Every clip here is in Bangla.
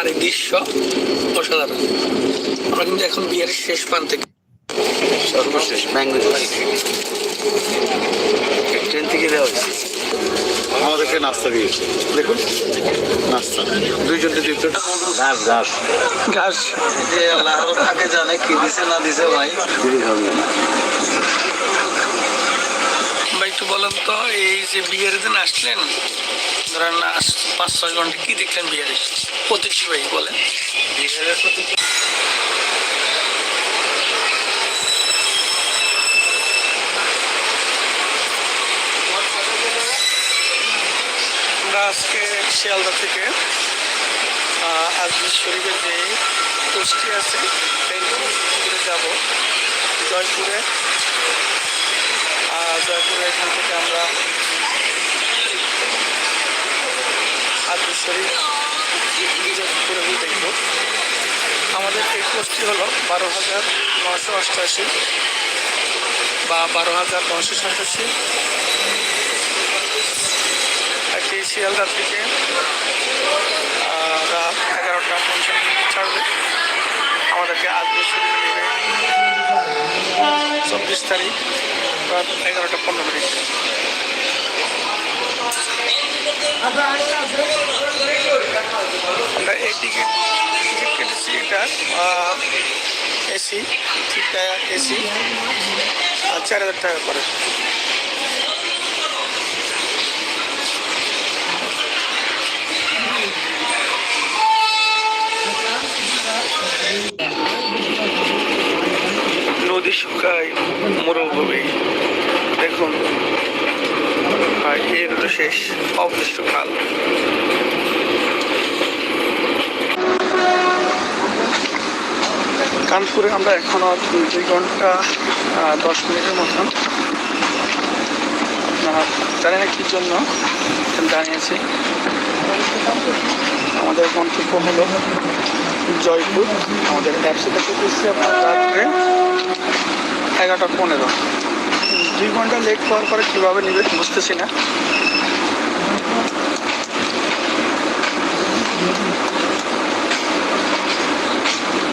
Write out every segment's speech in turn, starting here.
চারি দৃশ্য অসাধারণ। আমরা কিন্তু এখন বিয়ের শেষ প্রান্তে সর্বশেষ ম্যাঙ্গো ট্রেন থেকে দেওয়া হয়েছে। আমাদেরকে নাস্তা দিয়েছে। দেখুন নাস্তা। দুইজনকে দুই প্লেট ঘাস ঘাস। ঘাস। যে আল্লাহ তাকে জানে কি দিছে না দিছে ভাই। একটু বলেন তো, এই যে বিয়ের দিন আসলেন, ধরেন পাঁচ, ছয় ঘণ্টা কি দেখলেন বিয়ের? প্রতিটি ভাই বলেন। আমরা আজকে শিয়ালদা থেকে আজমির শরীফের যে পোস্টটি আছে যাব। জয়পুরে জয়পুরে এখান থেকে আমরা শরীফ বিজয়পুরে দেখব আমাদের এই পোস্টটি হলো বারো হাজার নশো অষ্টআশি বা বারো হাজার নশো সাতাশি। একটি শিয়ালদা থেকে রাত এগারোটা পঞ্চান্ন ছাড়বে। আমাদেরকে নেবে চব্বিশ তারিখ রাত এগারোটা পনেরো মিনিট। আমরা এই টিকিট টিকিট কেটেছি। এটা এসি টায়ার, এসি। চার হাজার টাকা করে নদী শুকায় মরুভূমি। দেখুন এর হলো শেষ অবশিষ্টকাল কানপুরে আমরা এখনও দুই ঘণ্টা দশ মিনিটের মতন। জানি না কী জন্য দাঁড়িয়েছি আমাদের গন্তব্য হলো জয়পুর। আমাদের অ্যাপসে দেখে দিচ্ছি আপনার রাত্রে। এগারোটা পনেরো। দুই ঘণ্টা লেট হওয়ার পরে কীভাবে নেবে বুঝতেছি না।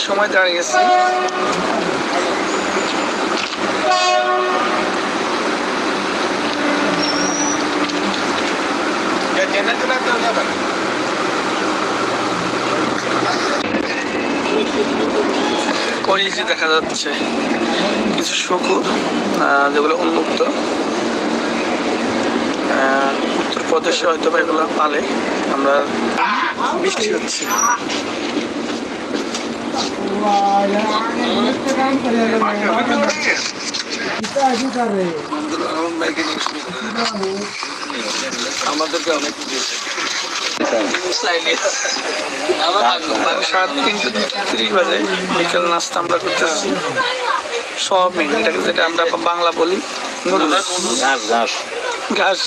সময় দাঁড়িয়েছি কলিজি দেখা যাচ্ছে। কিছু শকুর যেগুলো উন্মুক্ত। উত্তরপ্রদেশে হয়তো বা এগুলো পালে আমরা বৃষ্টি হচ্ছে। আমাদেরকে অনেক তিরিশ বাজে বিকেল নাস্তা আমরা করতেছি সব এটাকে যেটা আমরা বাংলা বলি ঘাস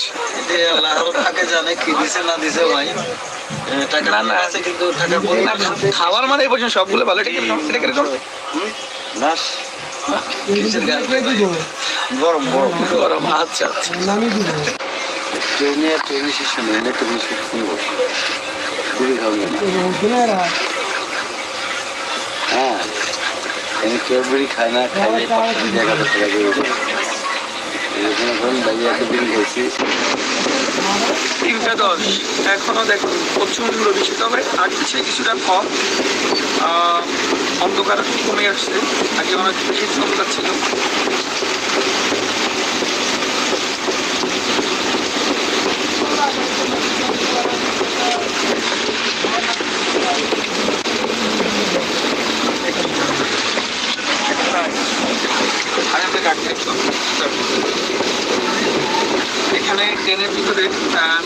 খাওয়ার মানে এই পর্যন্ত সবগুলো ভালো এটা কীরকম ঘাস গরম। গরম গরম আচ্ছা আচ্ছা। ট্রেনে ট্রেনে শেষ নেই না খুবই খাবে হ্যাঁ আমি কেউবড়ি খায় না খাইলে তিনটা দশ এখনও দেখুন প্রচণ্ড বৃষ্টি তবে আগের কিছুটা কম অন্ধকার কমে আসছে আগে অনেক বেশি অন্ধকার ছিল এখানে ট্রেনের ভিতরে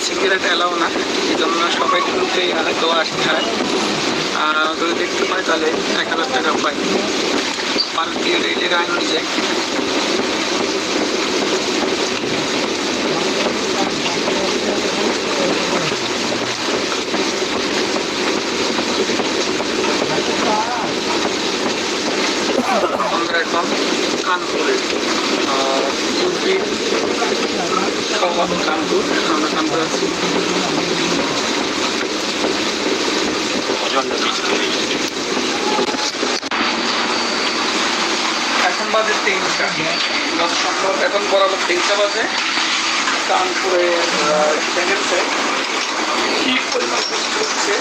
সিগারেট অ্যালাও না। এই জন্য সবাই গ্রুপেই হয়তো আসতে হয়। আর যদি দেখতে পাই তাহলে এক হাজার টাকা পাই। ভারতীয় রেলের আইন অনুযায়ী আমরা এখন কানপুরে ইউপি কানপুর আমরা কানপুর আছি এখন বাজে তিনটা। এখন বরাবর তিনটা বাজে। কানপুরে ট্রেনেতে কি পরিমাণ বৃষ্টি হচ্ছে?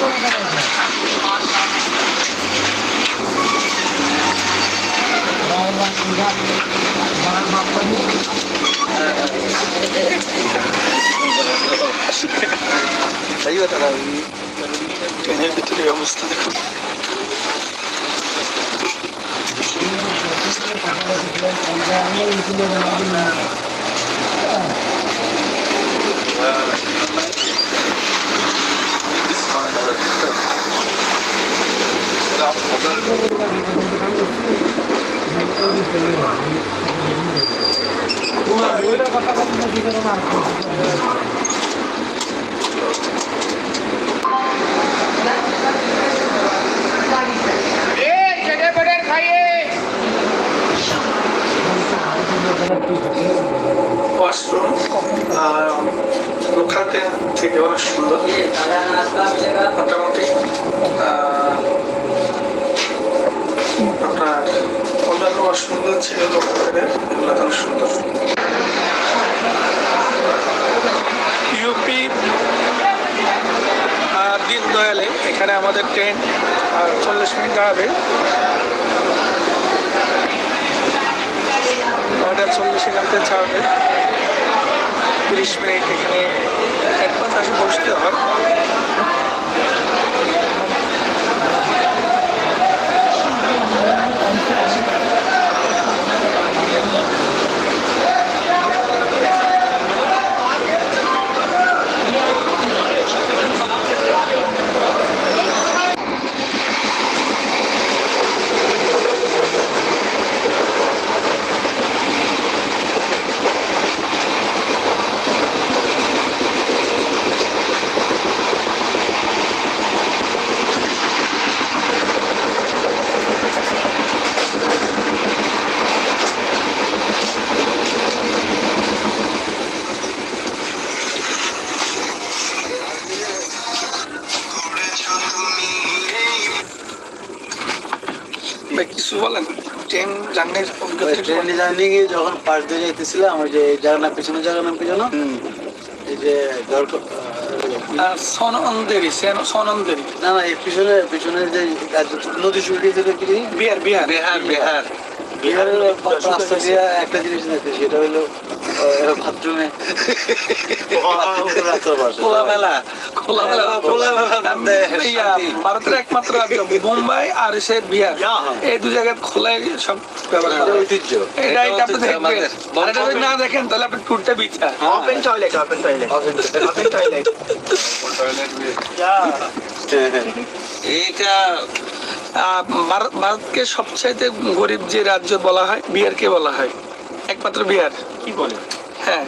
দেখুন অন্ধকার। ট্রেনের ভিতরে এই অবস্থা washroom, uh, local থেকে অনেক সুন্দর। মোটামুটি আপনার অন্যান্য ওয়াশরুমগুলো ছিল এগুলো অনেক সুন্দর। ইউপি দিন দয়ালে এখানে আমাদের ট্রেন চল্লিশ মিনিট দাঁড়াবে। নয়টা চল্লিশ এখান থেকে ছাড়বে তিরিশ মিনিট এখানে অ্যাডভান্স আসে বসতে হয় ভাই কিছু বলেন? ট্রেন জার্নির অভিজ্ঞতা জার্নি যখন পাশ দিয়ে যাইতেছিলাম ওই যে জায়গা পিছনে জায়গা নাম পিছনে এই যে দরকার সনন্দেরি সনন্দেরি। না না এই পিছনে পিছনে যে নদী শুরু দিয়েছিল কি? বিহার বিহার। বিহার বিহার। বিহারের রাস্তা দিয়ে একটা জিনিস দেখতে সেটা হলো বাথরুমে। খোলামেলা খোলামেলা খোলামেলা ভারতের একমাত্র আর সে বিহার। এই দু জায়গায় খোলায় সব ব্যবহার ঐতিহ্য। এটা আপনি দেখবেন। না দেখেন তাহলে আপনি বিছা ভারত ভারতকে সবচাইতে গরিব যে রাজ্য বলা হয় বিহারকে বলা হয়। একমাত্র বিহার কি বলে? হ্যাঁ।